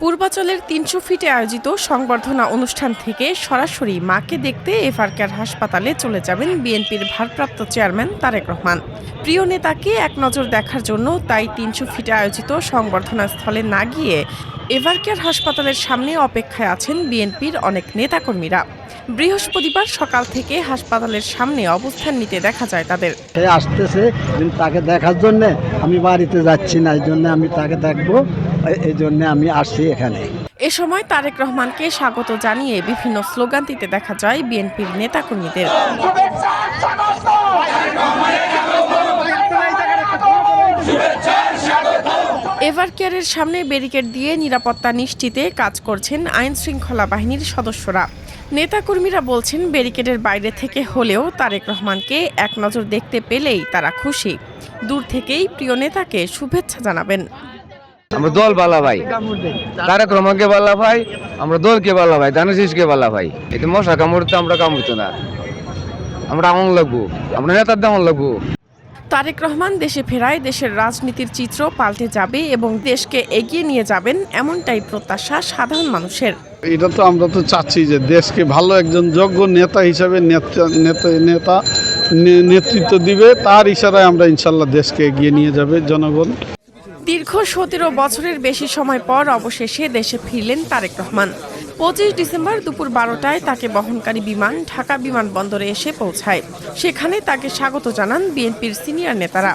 পূর্বাচলের তিনশো ফিটে আয়োজিত সংবর্ধনা অনুষ্ঠান থেকে সরাসরি মাকে দেখতে এফআরকের হাসপাতালে চলে যাবেন বিএনপির ভারপ্রাপ্ত চেয়ারম্যান তারেক রহমান। প্রিয় নেতাকে এক নজর দেখার জন্য তাই তিনশো ফিটে আয়োজিত সংবর্ধনা স্থলে না গিয়ে এভারকেয়ার হাসপাতালের সামনে অপেক্ষায় আছেন বিএনপির অনেক নেতাকর্মীরা। বৃহস্পতিবার সকাল থেকে হাসপাতালের সামনে অবস্থান নিতে দেখা যায় তাদের। আসতেছে তাকে দেখার জন্য আমি বাড়িতে যাচ্ছি না, এই জন্য আমি তাকে দেখব। এই- জন্য আমি আসছি এখানে। এ সময় তারেক রহমানকে স্বাগত জানিয়ে বিভিন্ন স্লোগান দিতে দেখা যায় বিএনপির নেতাকর্মীদের। এভার কেয়ারের সামনে ব্যারিকেড দিয়ে নিরাপত্তা নিশ্চিতে কাজ করছেন আইন শৃঙ্খলা বাহিনীর সদস্যরা। নেতাকর্মীরা বলছেন, ব্যারিকেডের বাইরে থেকে হলেও তারেক রহমানকে এক নজর দেখতে পেলেই তারা খুশি। দূর থেকেই প্রিয় নেতাকে শুভেচ্ছা জানাবেন। আমরা দল বালা ভাই। তারেক রহমানকে বালা ভাই আমরা দলকে বালা ভাই দানিশকে বালা ভাই। এতে মশা কামড়তে আমরা কামড়তো না। আমরা আমন লাগবো আমরা নেতার দামন লাগবো। তারেক রহমান দেশে ফেরায় দেশের রাজনীতির চিত্র পাল্টে যাবে এবং দেশকে এগিয়ে নিয়ে যাবেন এমনটাই প্রত্যাশা সাধারণ মানুষের। এটা তো আমরা তো চাচ্ছি যে দেশকে ভালো একজন যোগ্য নেতা হিসাবে নেতা- নেতা নেতা নেতৃত্ব দিবে। তার ইশারায় আমরা ইনশাল্লাহ দেশকে এগিয়ে নিয়ে যাবে জনগণ। দীর্ঘ সতেরো বছরের বেশি সময় পর অবশেষে দেশে ফিরলেন তারেক রহমান। পঁচিশ ডিসেম্বর দুপুর বারোটায় তাকে বহনকারী বিমান ঢাকা বিমানবন্দরে এসে পৌঁছায়। সেখানে তাকে স্বাগত জানান বিএনপির সিনিয়র নেতারা।